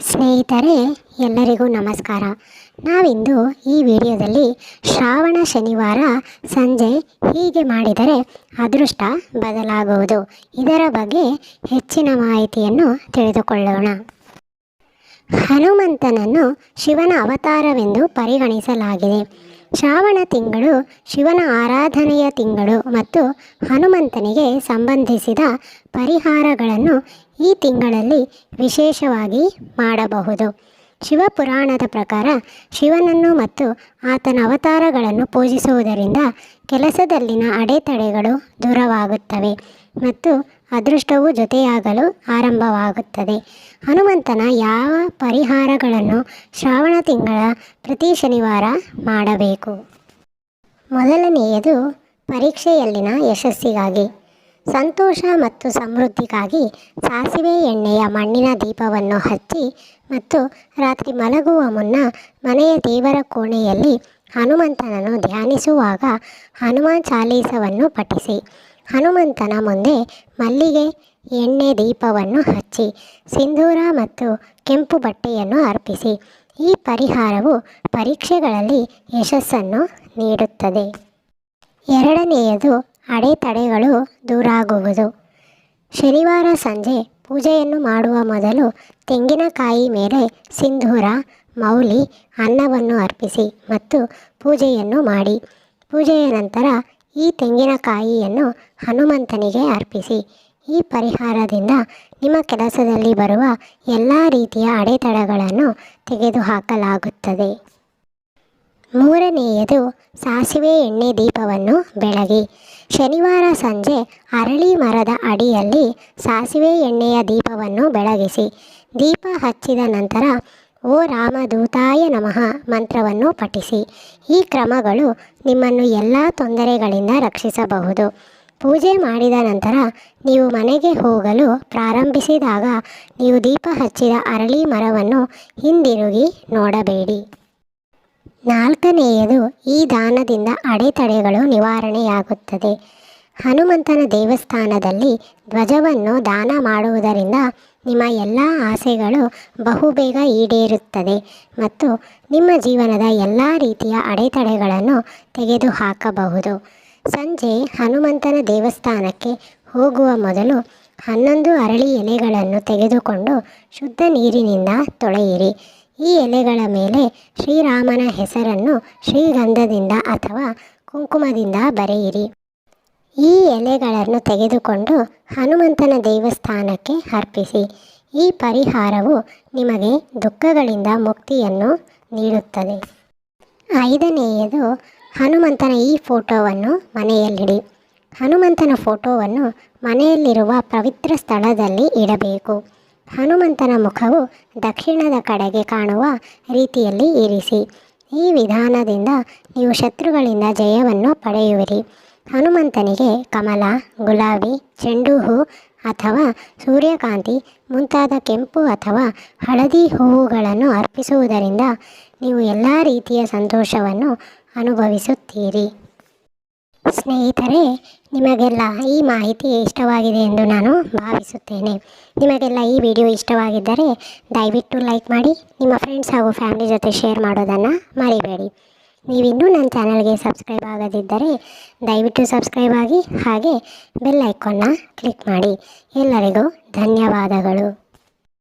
ಸ್ನೇಹಿತರೆ, ಎಲ್ಲರಿಗೂ ನಮಸ್ಕಾರ. ನಾವಿಂದು ಈ ವಿಡಿಯೋದಲ್ಲಿ ಶ್ರಾವಣ ಶನಿವಾರ ಸಂಜೆ ಹೀಗೆ ಮಾಡಿದರೆ ಅದೃಷ್ಟ ಬದಲಾಗುವುದು. ಇದರ ಬಗ್ಗೆ ಹೆಚ್ಚಿನ ಮಾಹಿತಿಯನ್ನು ತಿಳಿದುಕೊಳ್ಳೋಣ. ಹನುಮಂತನನ್ನು ಶಿವನ ಅವತಾರವೆಂದು ಪರಿಗಣಿಸಲಾಗಿದೆ. ಶ್ರಾವಣ ತಿಂಗಳು ಶಿವನ ಆರಾಧನೆಯ ತಿಂಗಳು ಮತ್ತು ಹನುಮಂತನಿಗೆ ಸಂಬಂಧಿಸಿದ ಪರಿಹಾರಗಳನ್ನು ಈ ತಿಂಗಳಲ್ಲಿ ವಿಶೇಷವಾಗಿ ಮಾಡಬಹುದು. ಶಿವಪುರಾಣದ ಪ್ರಕಾರ ಶಿವನನ್ನು ಮತ್ತು ಆತನ ಅವತಾರಗಳನ್ನು ಪೂಜಿಸುವುದರಿಂದ ಕೆಲಸದಲ್ಲಿನ ಅಡೆತಡೆಗಳು ದೂರವಾಗುತ್ತವೆ ಮತ್ತು ಅದೃಷ್ಟವು ಜೊತೆಯಾಗಲು ಆರಂಭವಾಗುತ್ತದೆ. ಹನುಮಂತನ ಯಾವ ಪರಿಹಾರಗಳನ್ನು ಶ್ರಾವಣ ತಿಂಗಳ ಪ್ರತಿ ಶನಿವಾರ ಮಾಡಬೇಕು? ಮೊದಲನೆಯದು ಪರೀಕ್ಷೆಯಲ್ಲಿನ ಯಶಸ್ಸಿಗಾಗಿ. ಸಂತೋಷ ಮತ್ತು ಸಮೃದ್ಧಿಗಾಗಿ ಸಾಸಿವೆ ಎಣ್ಣೆಯ ಮಣ್ಣಿನ ದೀಪವನ್ನು ಹಚ್ಚಿ ಮತ್ತು ರಾತ್ರಿ ಮಲಗುವ ಮುನ್ನ ಮನೆಯ ದೇವರ ಕೋಣೆಯಲ್ಲಿ ಹನುಮಂತನನ್ನು ಧ್ಯಾನಿಸುವಾಗ ಹನುಮಾನ್ ಚಾಲೀಸವನ್ನು ಪಠಿಸಿ. ಹನುಮಂತನ ಮುಂದೆ ಮಲ್ಲಿಗೆ ಎಣ್ಣೆ ದೀಪವನ್ನು ಹಚ್ಚಿ, ಸಿಂಧೂರ ಮತ್ತು ಕೆಂಪು ಬಟ್ಟೆಯನ್ನು ಅರ್ಪಿಸಿ. ಈ ಪರಿಹಾರವು ಪರೀಕ್ಷೆಗಳಲ್ಲಿ ಯಶಸ್ಸನ್ನು ನೀಡುತ್ತದೆ. ಎರಡನೆಯದು ಅಡೆತಡೆಗಳು ದೂರಾಗುವುದು. ಶನಿವಾರ ಸಂಜೆ ಪೂಜೆಯನ್ನು ಮಾಡುವ ಮೊದಲು ತೆಂಗಿನಕಾಯಿ ಮೇಲೆ ಸಿಂಧೂರ, ಮೌಲಿ, ಅನ್ನವನ್ನು ಅರ್ಪಿಸಿ ಮತ್ತು ಪೂಜೆಯನ್ನು ಮಾಡಿ. ಪೂಜೆಯ ನಂತರ ಈ ತೆಂಗಿನಕಾಯಿಯನ್ನು ಹನುಮಂತನಿಗೆ ಅರ್ಪಿಸಿ. ಈ ಪರಿಹಾರದಿಂದ ನಿಮ್ಮ ಕೆಲಸದಲ್ಲಿ ಬರುವ ಎಲ್ಲ ರೀತಿಯ ಅಡೆತಡೆಗಳನ್ನು ತೆಗೆದುಹಾಕಲಾಗುತ್ತದೆ. ಮೂರನೆಯದು, ಸಾಸಿವೆ ಎಣ್ಣೆ ದೀಪವನ್ನು ಬೆಳಗಿ. ಶನಿವಾರ ಸಂಜೆ ಅರಳಿ ಮರದ ಅಡಿಯಲ್ಲಿ ಸಾಸಿವೆ ಎಣ್ಣೆಯ ದೀಪವನ್ನು ಬೆಳಗಿಸಿ. ದೀಪ ಹಚ್ಚಿದ ನಂತರ ಓ ರಾಮದೂತಾಯ ನಮಃ ಮಂತ್ರವನ್ನು ಪಠಿಸಿ. ಈ ಕ್ರಮಗಳು ನಿಮ್ಮನ್ನು ಎಲ್ಲ ತೊಂದರೆಗಳಿಂದ ರಕ್ಷಿಸಬಹುದು. ಪೂಜೆ ಮಾಡಿದ ನಂತರ ನೀವು ಮನೆಗೆ ಹೋಗಲು ಪ್ರಾರಂಭಿಸಿದಾಗ ನೀವು ದೀಪ ಹಚ್ಚಿದ ಅರಳಿ ಮರವನ್ನು ಹಿಂದಿರುಗಿ ನೋಡಬೇಡಿ. ನಾಲ್ಕನೆಯದು ಈ ದಾನದಿಂದ ಅಡೆತಡೆಗಳು ನಿವಾರಣೆಯಾಗುತ್ತದೆ. ಹನುಮಂತನ ದೇವಸ್ಥಾನದಲ್ಲಿ ಧ್ವಜವನ್ನು ದಾನ ಮಾಡುವುದರಿಂದ ನಿಮ್ಮ ಎಲ್ಲ ಆಸೆಗಳು ಬಹುಬೇಗ ಈಡೇರುತ್ತದೆ ಮತ್ತು ನಿಮ್ಮ ಜೀವನದ ಎಲ್ಲ ರೀತಿಯ ಅಡೆತಡೆಗಳನ್ನು ತೆಗೆದುಹಾಕಬಹುದು. ಸಂಜೆ ಹನುಮಂತನ ದೇವಸ್ಥಾನಕ್ಕೆ ಹೋಗುವ ಮೊದಲು ಹನ್ನೊಂದು ಅರಳಿ ಎಲೆಗಳನ್ನು ತೆಗೆದುಕೊಂಡು ಶುದ್ಧ ನೀರಿನಿಂದ ತೊಳೆಯಿರಿ. ಈ ಎಲೆಗಳ ಮೇಲೆ ಶ್ರೀರಾಮನ ಹೆಸರನ್ನು ಶ್ರೀಗಂಧದಿಂದ ಅಥವಾ ಕುಂಕುಮದಿಂದ ಬರೆಯಿರಿ. ಈ ಎಲೆಗಳನ್ನು ತೆಗೆದುಕೊಂಡು ಹನುಮಂತನ ದೇವಸ್ಥಾನಕ್ಕೆ ಅರ್ಪಿಸಿ. ಈ ಪರಿಹಾರವು ನಿಮಗೆ ದುಃಖಗಳಿಂದ ಮುಕ್ತಿಯನ್ನು ನೀಡುತ್ತದೆ. ಐದನೆಯದು, ಹನುಮಂತನ ಈ ಫೋಟೋವನ್ನು ಮನೆಯಲ್ಲಿಡಿ. ಹನುಮಂತನ ಫೋಟೋವನ್ನು ಮನೆಯಲ್ಲಿರುವ ಪವಿತ್ರ ಸ್ಥಳದಲ್ಲಿ ಇಡಬೇಕು. ಹನುಮಂತನ ಮುಖವು ದಕ್ಷಿಣದ ಕಡೆಗೆ ಕಾಣುವ ರೀತಿಯಲ್ಲಿ ಇರಿಸಿ. ಈ ವಿಧಾನದಿಂದ ನೀವು ಶತ್ರುಗಳಿಂದ ಜಯವನ್ನು ಪಡೆಯುವಿರಿ. ಹನುಮಂತನಿಗೆ ಕಮಲ, ಗುಲಾಬಿ, ಚೆಂಡು ಹೂ ಅಥವಾ ಸೂರ್ಯಕಾಂತಿ ಮುಂತಾದ ಕೆಂಪು ಅಥವಾ ಹಳದಿ ಹೂವುಗಳನ್ನು ಅರ್ಪಿಸುವುದರಿಂದ ನೀವು ಎಲ್ಲ ರೀತಿಯ ಸಂತೋಷವನ್ನು ಅನುಭವಿಸುತ್ತೀರಿ. ಸ್ನೇಹಿತರೆ, ನಿಮಗೆಲ್ಲ ಈ ಮಾಹಿತಿ ಇಷ್ಟವಾಗಿದೆ ಎಂದು ನಾನು ಭಾವಿಸುತ್ತೇನೆ. ನಿಮಗೆಲ್ಲ ಈ ವಿಡಿಯೋ ಇಷ್ಟವಾಗಿದ್ದರೆ ದಯವಿಟ್ಟು ಲೈಕ್ ಮಾಡಿ, ನಿಮ್ಮ ಫ್ರೆಂಡ್ಸ್ ಹಾಗೂ ಫ್ಯಾಮಿಲಿ ಜೊತೆ ಶೇರ್ ಮಾಡೋದನ್ನು ಮರಿಬೇಡಿ. ನೀವಿನ್ನೂ ನನ್ನ ಚಾನಲ್ಗೆ ಸಬ್ಸ್ಕ್ರೈಬ್ ಆಗದಿದ್ದರೆ ದಯವಿಟ್ಟು ಸಬ್ಸ್ಕ್ರೈಬ್ ಆಗಿ ಹಾಗೆ ಬೆಲ್ ಐಕಾನ್ನ ಕ್ಲಿಕ್ ಮಾಡಿ. ಎಲ್ಲರಿಗೂ ಧನ್ಯವಾದಗಳು.